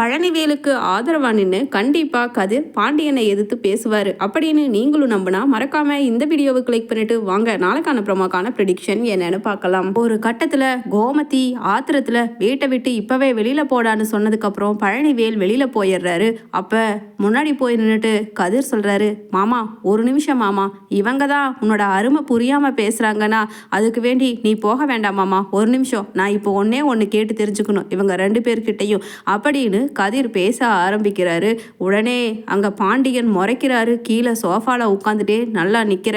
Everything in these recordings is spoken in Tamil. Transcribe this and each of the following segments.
பழனிவேலுக்கு ஆதரவாக நின்று கண்டிப்பாக கதிர் பாண்டியனை எதிர்த்து பேசுவார். அப்படின்னு நீங்களும் நம்பினா மறக்காம இந்த வீடியோவை கிளிக் பண்ணிட்டு வாங்க. நாளைக்கான ப்ரோமோக்கான ப்ரிடிக்ஷன் என்னன்னு பார்க்கலாம். ஒரு கட்டத்தில் கோமதி ஆத்திரத்தில் வீட்டை விட்டு இப்போவே வெளியில் போடான்னு சொன்னதுக்கப்புறம் பழனிவேல் வெளியில் போயிடுறாரு. அப்போ முன்னாடி போய் நின்றுட்டு கதிர் சொல்கிறாரு மாமா ஒரு நிமிஷம் மாமா. இவங்க தான் உன்னோட அருமை புரியாமல் பேசுகிறாங்கன்னா அதுக்கு வேண்டி நீ போக வேண்டாம் மாமா. ஒரு நிமிஷம். நான் இப்போ ஒன்றே ஒன்று கேட்டு தெரிஞ்சுக்கணும். இவங்க ரெண்டு பேர்கிட்டையும். அப்படின்னு கதிர் பேச ஆரம்பிக்கிறாரு. உடனே அங்கே பாண்டியன் முறைக்கிறாரு. கீழே சோஃபாவில் உட்காந்துட்டே நல்லா நிற்கிற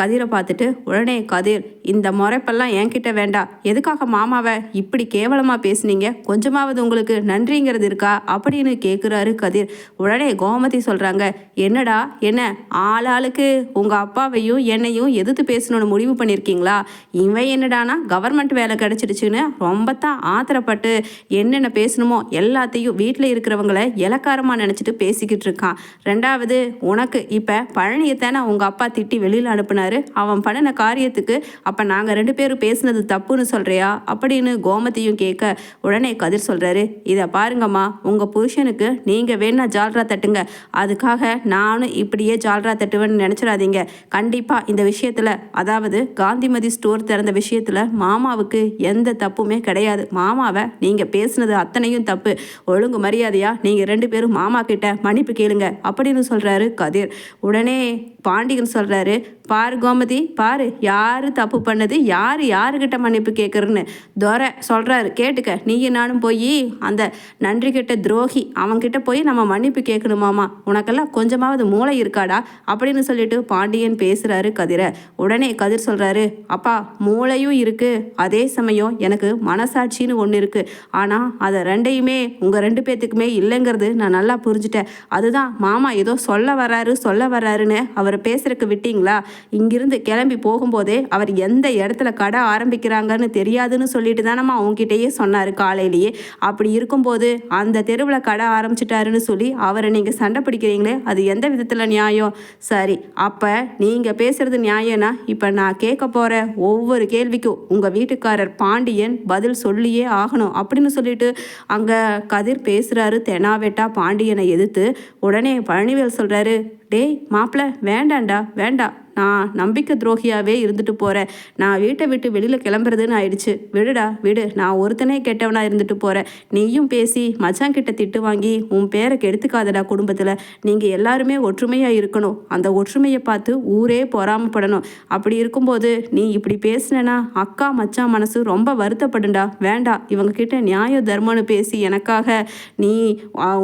கதிரை பார்த்துட்டு உடனே கதிர் இந்த முறைப்பெல்லாம் என்கிட்ட வேண்டாம் எதுக்காக மாமாவை இப்படி கேவலமாக பேசுனீங்க? கொஞ்சமாவது உங்களுக்கு நன்றிங்கிறது இருக்கா? அப்படின்னு கேட்குறாரு கதிர். உடனே கோமதி சொல்கிறாங்க என்னடா? என்ன? ஆளாளுக்கு உங்கள் அப்பாவையும் என்னையும் எதிர்த்து பேசணும்னு முடிவு பண்ணியிருக்கீங்களா இவன் என்னடானா கவர்மெண்ட் வேலை கிடச்சிடுச்சுன்னு ரொம்ப தான் ஆத்திரப்பட்டு என்னென்ன பேசணுமோ எல்லாத்தையும் வீட்டில் இருக்கிறவங்கள இலக்காரமாக நினச்சிட்டு பேசிக்கிட்டு இருக்கான். ரெண்டாவது உனக்கு இப்போ பழனியத்தானே உங்கள் அப்பா திட்டி வெளியில் அனுப்புனாரு. அவன் பண்ணின காரியத்துக்கு அப்போ நாங்கள் ரெண்டு பேரும் பேசுனது தப்புன்னு சொல்கிறியா அப்படின்னு கோமதியும் கேட்க உடனே கதிர் சொல்கிறாரு இதை பாருங்கம்மா உங்கள் புருஷனுக்கு நீங்கள் வேணா ஜால்ரா தட்டுங்க. அதுக்காக நானும் இப்படியே ஜால்ரா தட்டுவேன்னு நினச்சிடாதீங்க. கண்டிப்பாக இந்த விஷயத்தில் அதாவது காந்திமதி ஸ்டோர் திறந்த விஷயத்தில் மாமாவுக்கு எந்த தப்புமே கிடையாது. மாமாவை நீங்கள் பேசுனது அத்தனையும் தப்பு. ஒழுங்கு மரியாதையாக நீங்கள் ரெண்டு பேரும் மாமா கிட்ட மன்னிப்பு கேளுங்க அப்படின்னு சொல்கிறாரு கதிர். உடனே பாண்டியன் சொல்கிறாரு பாரு கோமதி பாரு யார் தப்பு பண்ணது யார் யாருக்கிட்ட மன்னிப்பு கேட்குறன்னு துரை சொல்கிறாரு கேட்டுக்க நீயும் நானும் போய் அந்த நன்றி கிட்ட துரோகி அவன்கிட்ட போய் நம்ம மன்னிப்பு கேட்கணுமாமா உனக்கெல்லாம் கொஞ்சமாவது மூளை இருக்காடா? அப்படின்னு சொல்லிட்டு பாண்டியன் பேசுகிறாரு கதிரை. உடனே கதிர் சொல்கிறாரு அப்பா மூளையும் இருக்குது அதே சமயம் எனக்கு மனசாட்சின்னு ஒன்று இருக்குது ஆனால் அதை ரெண்டையுமே உங்கள் ரெண்டு பேர்த்துக்குமே இல்லைங்கிறது நான் நல்லா புரிஞ்சுட்டேன். அதுதான் மாமா ஏதோ சொல்ல வராரு சொல்ல வராருன்னு அவர் அவர் பேசுறதுக்கு விட்டீங்களா? இங்கிருந்து கிளம்பி போகும்போதே அவர் எந்த இடத்துல கடை ஆரம்பிக்கிறாங்கன்னு தெரியாதுன்னு சொல்லிட்டு தானம்மா அவங்ககிட்டயே சொன்னார் காலையிலேயே. அப்படி இருக்கும்போது அந்த தெருவில் கடை ஆரம்பிச்சிட்டாருன்னு சொல்லி அவரை நீங்கள் சண்டை பிடிக்கிறீங்களே அது எந்த விதத்தில் நியாயம்? சரி அப்போ நீங்கள் பேசுகிறது நியாயம்னா இப்போ நான் கேட்க போகிற ஒவ்வொரு கேள்விக்கும் உங்கள் வீட்டுக்காரர் பாண்டியன் பதில் சொல்லியே ஆகணும் அப்படின்னு சொல்லிட்டு அங்கே கதிர் பேசுகிறாரு தெனாவேட்டா பாண்டியனை எதிர்த்து. உடனே பழனிவேல் சொல்கிறாரு டேய் மாப்பிள்ள வேண்டாண்டா வேண்டாம் நான் நம்பிக்கை துரோகியாகவே இருந்துட்டு போகிறேன் நான் வீட்டை விட்டு வெளியில் கிளம்புறதுன்னு ஆயிடுச்சு. விடுடா விடு. நான் ஒருத்தனே கெட்டவனாக இருந்துட்டு போகிறேன் நீயும் பேசி மச்சான் கிட்ட திட்டு வாங்கி உன் பேரை கெடுத்துக்காதடா குடும்பத்தில். நீங்கள் எல்லாருமே ஒற்றுமையாக இருக்கணும். அந்த ஒற்றுமையை பார்த்து ஊரே பொறாமப்படணும். அப்படி இருக்கும்போது நீ இப்படி பேசுனேன்னா அக்கா மச்சான் மனசு ரொம்ப வருத்தப்படுண்டா. வேண்டாம் இவங்க கிட்ட நியாய தர்மம்னு பேசி எனக்காக நீ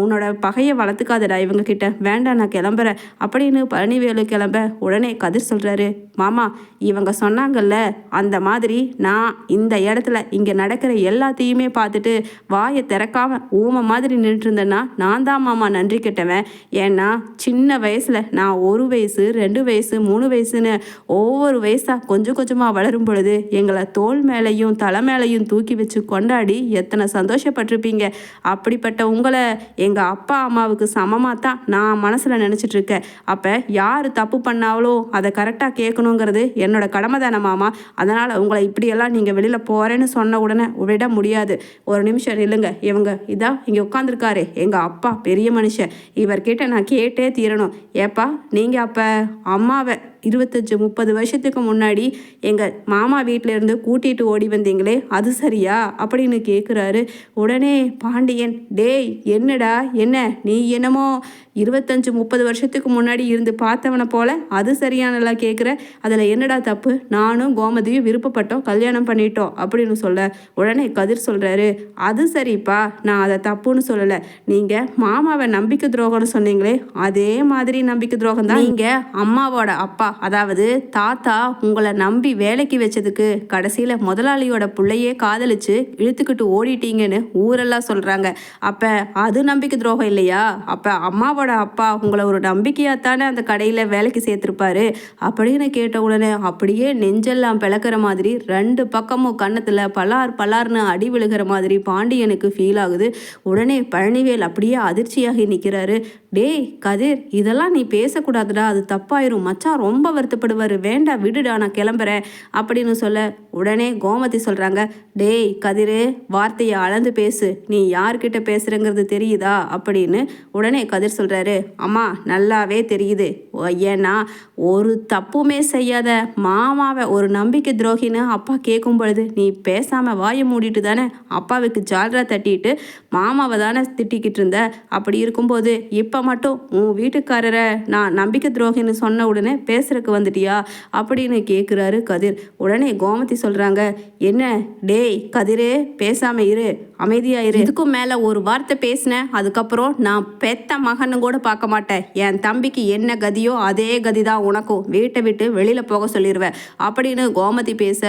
உன்னோட பகையை வளர்த்துக்காதடா இவங்க கிட்ட. வேண்டாம் நான் கிளம்புறேன். அப்படின்னு பழனிவேலு கிளம்ப உடனே கதிர் சொல்கிறாரு மாமா இவங்க சொன்னாங்கல்ல அந்த மாதிரி நான் இந்த இடத்துல இங்கே நடக்கிற எல்லாத்தையுமே பார்த்துட்டு வாயை திறக்காம ஊமை மாதிரி நின்றுருந்தேன்னா நான் தான் மாமா நன்றி கெட்டவன். ஏன்னா சின்ன வயசில் நான் ஒரு வயசு ரெண்டு வயசு மூணு வயசுன்னு ஒவ்வொரு வயசாக கொஞ்சம் கொஞ்சமாக வளரும் பொழுது எங்களை தோல் மேலேயும் தலை மேலேயும் தூக்கி வச்சு கொண்டாடி எத்தனை சந்தோஷப்பட்டிருப்பீங்க. அப்படிப்பட்ட உங்களை எங்கள் அப்பா அம்மாவுக்கு சமமாக தான் நான் மனசில் நினச்சிட்ருக்கேன் அப்போ யார் தப்பு பண்ணாவளோ அதை கரெக்டாக கேட்கணுங்கிறது என்னோட கடமை தானே மாமா. அதனால் உங்களை இப்படியெல்லாம் நீங்கள் வெளியில் போகிறேன்னு சொன்ன உடனே விட முடியாது. ஒரு நிமிஷம் இல்லைங்க இவங்க இதான் இங்கே உட்காந்துருக்காரு எங்கள் அப்பா பெரிய மனுஷன். இவர்கிட்ட நான் கேட்டே தீரணும். ஏப்பா நீங்கள் அப்போ அம்மாவை இருபத்தஞ்சி முப்பது வருஷத்துக்கு முன்னாடி எங்கள் மாமா வீட்டிலேருந்து கூட்டிகிட்டு ஓடி வந்தீங்களே அது சரியா? அப்படின்னு கேட்குறாரு உடனே பாண்டியன் டேய் என்னடா? என்ன? நீ என்னமோ இருபத்தஞ்சி முப்பது வருஷத்துக்கு முன்னாடி இருந்து பார்த்தவனை போல அது நல்லா கேட்குற அதில் என்னடா தப்பு? நானும் கோமதியும் விருப்பப்பட்டோம் கல்யாணம் பண்ணிட்டோம் அப்படின்னு சொல்ல உடனே கதிர் சொல்கிறாரு அது சரிப்பா நான் அதை தப்புன்னு சொல்லலை. நீங்கள் மாமாவை நம்பிக்கை துரோகம்னு சொன்னீங்களே அதே மாதிரி நம்பிக்கை துரோகம் தான். நீங்கள் அம்மாவோட அப்பா அதாவது தாத்தா உங்களை நம்பி வேலைக்கு வச்சதுக்கு கடைசியில் முதலாளியோட பிள்ளையே காதலிச்சு இழுத்துக்கிட்டு ஓடிட்டீங்கன்னு ஊரெல்லாம் சொல்கிறாங்க அப்போ அது நம்பிக்கை துரோகம் இல்லையா? அப்போ அம்மாவோட அப்பா உங்களை ஒரு நம்பிக்கையாக தானே அந்த கடையில் வேலைக்கு சேர்த்துருப்பாரு? அப்படின்னு கேட்ட உடனே அப்படியே நெஞ்செல்லாம் பிளக்கிற மாதிரி ரெண்டு பக்கமும் கன்னத்தில் பலார் பலார்னு அடி விழுகிற மாதிரி பாண்டியனுக்கு ஃபீல் ஆகுது. உடனே பழனிவேல் அப்படியே அதிர்ச்சியாகி நிற்கிறாரு டேய் கதிர் இதெல்லாம் நீ பேசக்கூடாதுடா. அது தப்பாயிரும். மச்சான் ரொம்ப வருத்தப்படுவார். வேண்டாம் விடுடா நான் கிளம்புறேன். அப்படின்னு சொல்ல உடனே கோமதி சொல்கிறாங்க டேய் கதிரு வார்த்தையை அளந்து பேசு. நீ யார்கிட்ட பேசுகிறங்கிறது தெரியுதா? அப்படின்னு உடனே கதிர் சொல்கிறாரு அம்மா நல்லாவே தெரியுது. ஏன்னா ஒரு தப்புமே செய்யாத மாமாவை ஒரு நம்பிக்கை துரோகின்னு அப்பா கேட்கும் பொழுது நீ பேசாமல் வாயை மூடிட்டு தானே அப்பாவுக்கு ஜால்ரா தட்டிட்டு மாமாவை தானே திட்டிக்கிட்டு இருந்த? அப்படி இருக்கும்போது இப்போ மட்டும் உன் வீட்டுக்காரரை நான் நம்பிக்கை துரோகின்னு சொன்ன உடனே பேசுறதுக்கு வந்துட்டியா? அப்படின்னு கேட்குறாரு கதிர். உடனே கோமதி சொல்கிறாங்க என்ன? டேய் கதிரே பேசாமல் இரு. அமைதியாயிரு இதுக்கும் மேலே ஒரு வார்த்தை பேசினேன் அதுக்கப்புறம் நான் பெத்த மகன்னு கூட பார்க்க மாட்டேன். என் தம்பிக்கு என்ன கதியோ அதே கதி தான் உனக்கும். வீட்டை விட்டு வெளியில் போக சொல்லிடுவேன் அப்படின்னு கோமதி பேச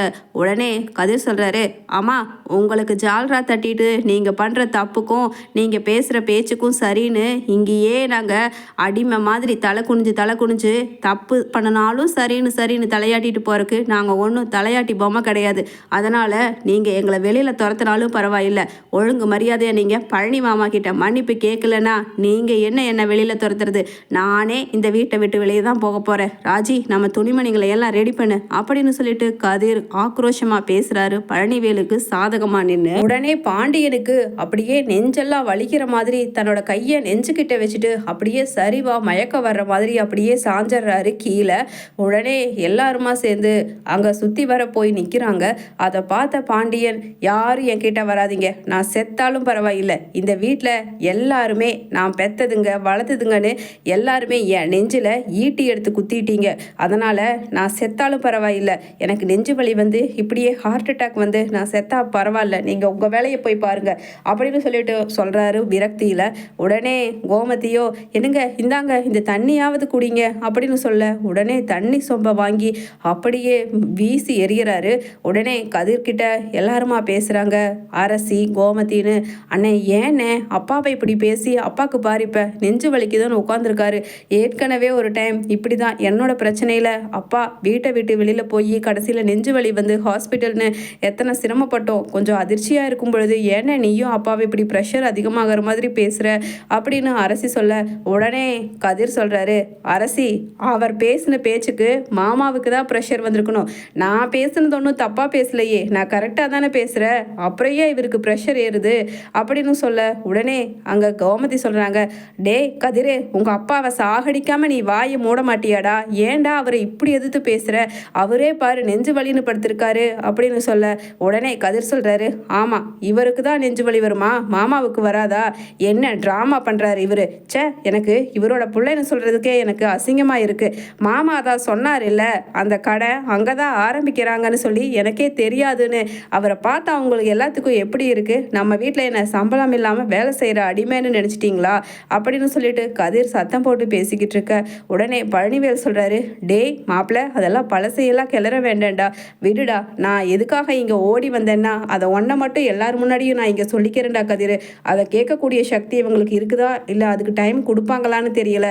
உடனே கதிர் சொல்கிறாரு அம்மா உங்களுக்கு ஜால்ரா தட்டிட்டு நீங்கள் பண்ணுற தப்புக்கும் நீங்கள் பேசுகிற பேச்சுக்கும் சரின்னு இங்கேயே நாங்கள் அடிமை மாதிரி தலை குனிஞ்சு தலை குனிஞ்சு தப்பு பண்ணினாலும் சரின்னு சரின்னு தலையாட்டிட்டு போகிறக்கு நாங்கள் ஒன்றும் தலையாட்டி பொம்மை கிடையாது. அதனால் நீங்கள் எங்களை வெளியில் துரத்தினாலும் பரவாயில்லை. ஒழுங்கு மரியாதையை நீங்கள் பழனி மாமா கிட்ட மன்னிப்பு கேட்கலன்னா நீங்கள் என்ன என்னை வெளியில் துரத்துறது? நானே இந்த வீட்டை விட்டு வெளியே தான் போக போகிறேன் ராஜி நம்ம துணிமணிகளை எல்லாம் ரெடி பண்ணு. அப்படின்னு சொல்லிட்டு கதிர் ஆக்ரோஷமாக பேசுகிறாரு பழனிவேலுக்கு சாதகமாக நின்று உடனே பாண்டியனுக்கு அப்படியே நெஞ்செல்லாம் வலிக்கிற மாதிரி தன்னோட கையை நெஞ்சுக்கிட்ட வச்சுட்டு அப்படியே சரிவா மயக்க வர்ற மாதிரி அப்படியே சாஞ்சிடுறாரு கீழே. உடனே எல்லாருமா சேர்ந்து அங்கே சுற்றி வர போய் நிற்கிறாங்க அதை பார்த்த பாண்டியன் யாரும் என்கிட்ட வராதீங்க. நான் செத்தாலும் பரவாயில்லை. இந்த வீட்டில் எல்லாருமே நான் பெத்ததுங்க வளர்த்ததுங்கன்னு எல்லாருமே என் நெஞ்சில் ஈட்டி எடுத்து குத்திட்டீங்க. அதனால் நான் செத்தாலும் பரவாயில்லை. எனக்கு நெஞ்சு வலி வந்து இப்படியே ஹார்ட் அட்டாக் வந்து நான் செத்தா பரவாயில்ல. நீங்கள் உங்கள் வேலையை போய் பாருங்கள் அப்படின்னு சொல்லிட்டு சொல்கிறாரு விரக்தியில். உடனே கோமதியோ என்னங்க இந்தாங்க இந்த தண்ணியாவது குடிங்க அப்படின்னு சொல்ல உடனே தண்ணி சொம்ப வாங்கி அப்படியே வீசி எறிகிறாரு. உடனே கதிர்கிட்ட எல்லாருமா பேசுகிறாங்க அரசி கோமதின்னு. அண்ணே ஏண்ணே அப்பாவை இப்படி பேசி அப்பாவுக்கு பாரிப்ப நெஞ்சு வலிக்குதுன்னு உட்காந்துருக்காரு ஏற்கனவே ஒரு டைம் இப்படி தான் என்னோட பிரச்சனையில் அப்பா வீட்டை விட்டு வெளியில் போய் கடைசியில் நெஞ்சு வலி வந்து ஹாஸ்பிட்டல்னு எத்தனை சிரமப்பட்டோம். கொஞ்சம் அதிர்ச்சியாக இருக்கும் பொழுது ஏன்னா நீயும் அப்பாவை இப்படி ப்ரெஷர் அதிகமாகிற மாதிரி பேசுகிற அப்படின்னு அரசி சொல்ல உடனே கதிர் சொல்கிறாரு அரசி அவர் பேசின பேச்சுக்கு மாமாவுக்கு தான் ப்ரெஷர் வந்திருக்கணும். நான் பேசுனது ஒன்றும் தப்பாக பேசலையே. நான் கரெக்டாக தானே பேசுகிறேன் அப்புறம் ஏன் இவருக்கு ப்ரெஷர் ஏறுது அப்படின்னு சொல்ல உடனே அங்கே கோமதி சொல்கிறாங்க டே கதிரே உங்கள் அப்பாவை சாகடிக்காமல் நீ வாயை மூட மாட்டியாடா? ஏன்டா அவரை இப்படி எதிர்த்து பேசுகிற அவரே பாரு நெஞ்சு வலின்னு படுத்திருக்காரு அப்படின்னு சொல்ல உடனே கதிர் சொல்கிறாரு ஆமாம் இவருக்கு தான் நெஞ்சு வலி வருமா? மாமாவுக்கு வராதா? என்ன ட்ராமா பண்ணுறாரு இவர்? ச்சே எனக்கு இவரோட பிள்ளைன்னு சொல்கிறதுக்கே எனக்கு அசிங்கமாக இருக்குது மாமா தான் சொன்னார் இல்லை அந்த கடை அங்கே தான் ஆரம்பிக்கிறாங்கன்னு சொல்லி எனக்கே தெரியாதுன்னு. அவரை பார்த்தா அவங்களுக்கு எல்லாத்துக்கும் எப்படி இருக்குது நம்ம வீட்டில் என்ன சம்பளம் இல்லாமல் வேலை செய்கிற அடிமைன்னு நினச்சிட்டிங்களா? அப்படின்னு சொல்லிட்டு கதிர் சத்தம் போட்டு பேசிக்கிட்டு இருக்க. உடனே பழனிவேல் சொல்கிறாரு டேய் மாப்பிள்ள அதெல்லாம் பழசையெல்லாம் கிளற வேண்டாம்டா. விடுடா நான் எதுக்காக இங்கே ஓடி வந்தேன்னா அதை ஒன்றை மட்டும் எல்லார் முன்னாடியும் நான் இங்கே சொல்லிக்கிறேன்டா கதிர். அதை கேட்கக்கூடிய சக்தி இவங்களுக்கு இருக்குதா? இல்லை அதுக்கு டைம் கொடுப்பாங்களான்னு தெரியல.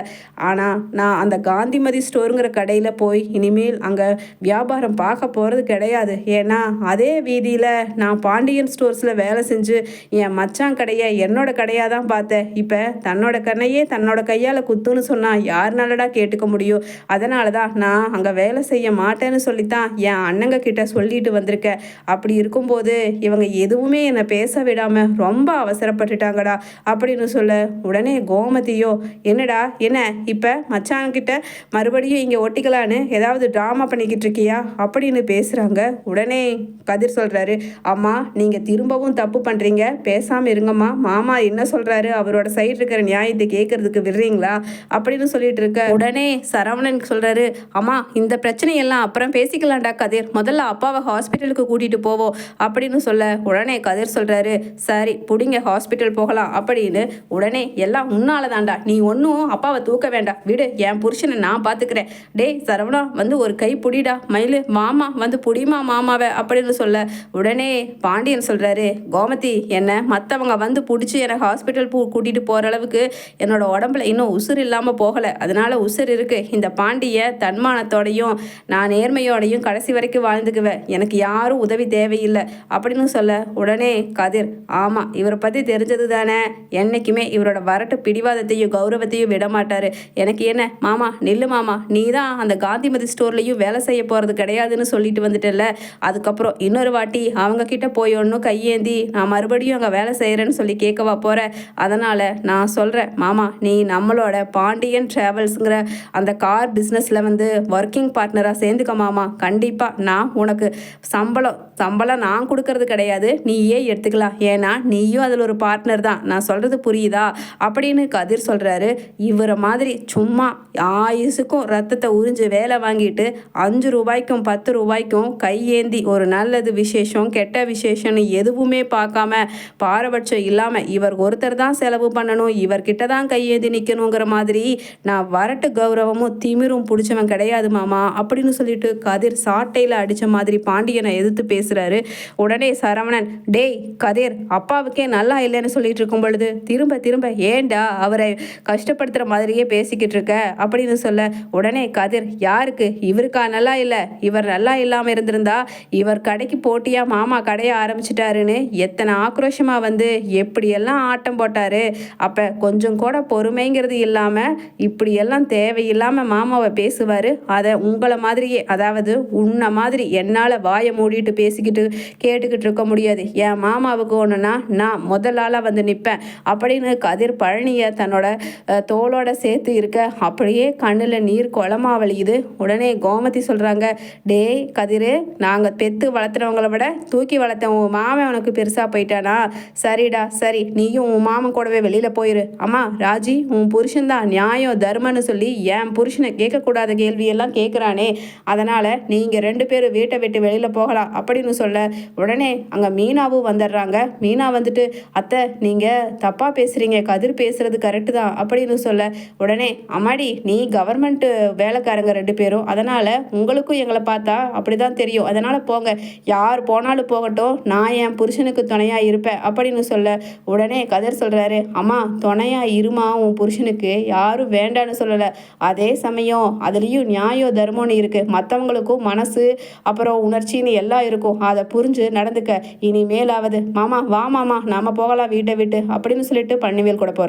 ஆனால் நான் அந்த காந்திமதி ஸ்டோருங்கிற கடையில் போய் இனிமேல் அங்கே வியாபாரம் பார்க்க போகிறது கிடையாது. ஏன்னா அதே வீதியில் நான் பாண்டியன் ஸ்டோர்ஸில் வேலை செஞ்சு செஞ்சு என் மச்சான் கடையை என்னோட கடையாக தான் பார்த்தேன். இப்போ தன்னோட கண்ணையே தன்னோட கையால் குத்துன்னு சொன்னால் யாருனாலடா கேட்டுக்க முடியும்? அதனால தான் நான் அங்கே வேலை செய்ய மாட்டேன்னு சொல்லித்தான் என் அண்ணங்க கிட்ட சொல்லிட்டு வந்திருக்கேன் அப்படி இருக்கும்போது இவங்க எதுவுமே என்னை பேச விடாமல் ரொம்ப அவசரப்பட்டுட்டாங்கடா அப்படின்னு சொல்ல உடனே கோமதியோ என்னடா என்ன? இப்போ மச்சான்கிட்ட மறுபடியும் இங்கே ஒட்டிக்கலான்னு ஏதாவது ட்ராமா பண்ணிக்கிட்டு இருக்கியா? அப்படின்னு பேசுகிறாங்க உடனே கதிர் சொல்கிறாரு அம்மா நீங்கள் திரும்பவும் தப்பு பண்ணுறீங்க பேசாமல் இருங்கம்மா. மாமா என்ன சொல்கிறாரு அவரோட சைடு இருக்கிற நியாயத்தை கேட்கறதுக்கு விடுறீங்களா? அப்படின்னு சொல்லிட்டு இருக்க. உடனே சரவணன் சொல்கிறாரு அம்மா இந்த பிரச்சனையெல்லாம் அப்புறம் பேசிக்கலாம்டா கதிர். முதல்ல அப்பாவை ஹாஸ்பிட்டலுக்கு கூட்டிகிட்டு போவோம் அப்படின்னு சொல்ல உடனே கதிர் சொல்கிறாரு சரி பிடிங்க ஹாஸ்பிட்டல் போகலாம் அப்படின்னு உடனே எல்லாம் உன்னால தாண்டா நீ ஒன்றும் அப்பாவை தூக்க வேண்டாம். விடு என் புருஷனை நான் பார்த்துக்கிறேன் டேய் சரவணா வந்து ஒரு கை புடிடா. மயிலு மாமா வந்து புடிமா மாமாவை அப்படின்னு சொல்ல உடனே பாண்டியன் சொல்கிறாரு கோமதி என்ன மற்றவங்க வந்து பிடிச்சி என்னை ஹாஸ்பிட்டல் பூ கூட்டிகிட்டு போகிற அளவுக்கு என்னோட உடம்புல இன்னும் உசுர் இல்லாமல் போகலை. அதனால் உசுர் இருக்குது இந்த பாண்டிய தன்மானத்தோடையும் நான் நேர்மையோடையும் கடைசி வரைக்கும் வாழ்ந்துக்குவேன். எனக்கு யாரும் உதவி தேவையில்லை. அப்படின்னு சொல்ல உடனே கதிர் ஆமாம் இவரை பற்றி தெரிஞ்சது தானே. என்றைக்குமே இவரோட வரட்டு பிடிவாதத்தையும் கௌரவத்தையும் விட மாட்டார். எனக்கு என்ன மாமா நில்லு மாமா நீ தான் அந்த காந்திமதி ஸ்டோர்லேயும் வேலை செய்ய போகிறது கிடையாதுன்னு சொல்லிட்டு வந்துட்டல அதுக்கப்புறம் இன்னொரு வாட்டி அவங்க கிட்ட போய் ஒன்றும் கையேந்தி நான் மறுபடியும் அங்கே வேலை செய்கிறேன்னு சொல்லி கேட்கவா போகிறேன் அதனால் நான் சொல்கிறேன் மாமா நீ நம்மளோட பாண்டியன் ட்ராவல்ஸுங்கிற அந்த கார் பிஸ்னஸில் வந்து ஒர்க்கிங் பார்ட்னராக சேர்ந்துக்க மாமா. கண்டிப்பாக நான் உனக்கு சம்பளம் சம்பளம் நான் கொடுக்கறது கிடையாது. நீயே எடுத்துக்கலாம். ஏன்னா நீயும் அதில் ஒரு பார்ட்னர் தான். நான் சொல்கிறது புரியுதா? அப்படின்னு கதிர் சொல்கிறாரு இவரை மாதிரி சும்மா ஆயுசுக்கும் ரத்தத்தை உறிஞ்சு வேலை வாங்கிட்டு அஞ்சு ரூபாய்க்கும் பத்து ரூபாய்க்கும் கையேந்தி ஒரு நல்லது விசேஷம் கெட்ட விசேஷம்னு எதுவுமே பார்க்காம பாரபட்சம் இல்லாமல் இவர் ஒருத்தர் தான் செலவு பண்ணணும் இவர்கிட்ட தான் கையேந்தி நிற்கணுங்கிற மாதிரி நான் வரட்டு கௌரவமும் திமிரும் பிடிச்சவன் கிடையாது மாமா அப்படின்னு சொல்லிட்டு கதிர் சாட்டையில் அடித்த மாதிரி பாண்டியனை எதிர்த்து பேசுகிறாரு உடனே சரவணன் டேய் கதிர் அப்பாவுக்கே நல்லா இல்லைன்னு சொல்லிட்டு இருக்கும் பொழுது திரும்ப திரும்ப ஏண்டா அவரை கஷ்டப்படுத்துகிற மாதிரியே பேசிக்கிட்டு இருக்க? அப்படின்னு சொல்ல உடனே கதிர் யாருக்கு? இவருக்கா நல்லா இல்லை? இவர் நல்லா இல்லாமல் இருந்திருந்தா இவர் கடைக்கு போட்டியாக மாமா கடையை ஆரம்பிச்சிட்டாருன்னு எத்தனை ஆக்ரோஷமாக வந்து எப்படியெல்லாம் ஆட்டம் போட்டாரு? அப்போ கொஞ்சம் கூட பொறுமைங்கிறது இல்லாமல் இப்படியெல்லாம் தேவையில்லாமல் மாமாவை பேசுவார். அதை உங்களை மாதிரியே அதாவது உன்னை மாதிரி என்னால் வாயை மூடிட்டு பேசிக்கிட்டு கேட்டுக்கிட்டு இருக்க முடியாது. என் மாமாவுக்கு ஒன்றுனா நான் முதல் ஆளாக வந்து நிற்பேன் அப்படின்னு கதிர் பழனியை தன்னோட தோளோட சேர்த்து இருக்க அப்படியே கண்ணில் நீர் குளமா வழியுது. உடனே கோமதி சொல்கிறாங்க டேய் கதிர் நாங்கள் பெத்து வளர்த்துறவங்கள விட தூக்கி வளர்த்த உன் மாமன் உனக்கு பெருசாக போயிட்டானா? சரிடா சரி நீயும் உன் மாமன் கூடவே வெளியில் போயிரு. அம்மா ராஜி உன் புருஷன்தான் நியாயம் தர்மம்னு சொல்லி என் புருஷனை கேட்கக்கூடாத கேள்வியெல்லாம் கேட்குறானே அதனால் நீங்கள் ரெண்டு பேரும் வீட்டை விட்டு வெளியில் போகலாம். அப்படின்னு சொல்ல உடனே அங்கே மீனாவும் வந்துடுறாங்க. மீனா வந்துட்டு அத்தை நீங்கள் தப்பாக பேசுகிறீங்க கதிர் பேசுகிறது கரெக்டு தான். அப்படின்னு சொல்ல உடனே அம்மாடி நீ கவர்மெண்ட்டு வேலைக்காரங்க ரெண்டு பேரும். அதனால் உங்களுக்கும் எங்களை பார்த்தா அப்படி தான் தெரியும். அதனால் போங்க. யார் போனாலும் போகட்டும். நான் என் புருஷனுக்கு துணையாக இருப்பேன். அப்படின்னு சொல்ல உடனே கதிர் சொல்கிறாரு அம்மா துணையாக இருமா உன் புருஷனுக்கு. யாரும் வேண்டான்னு சொல்லலை. அதே சமயம் அதுலேயும் நியாயம் தர்மம்னு இருக்குது மற்றவங்களுக்கும் மனசு அப்புறம் உணர்ச்சின்னு எல்லாம் இருக்கும். அதை புரிஞ்சு நடந்துக்க. இனிமேலாவது மாமா வா மாமா நாம போகலாம் வீட்டை விட்டு அப்படின்னு சொல்லிட்டு பன்னிவேல் கூட போகிறார்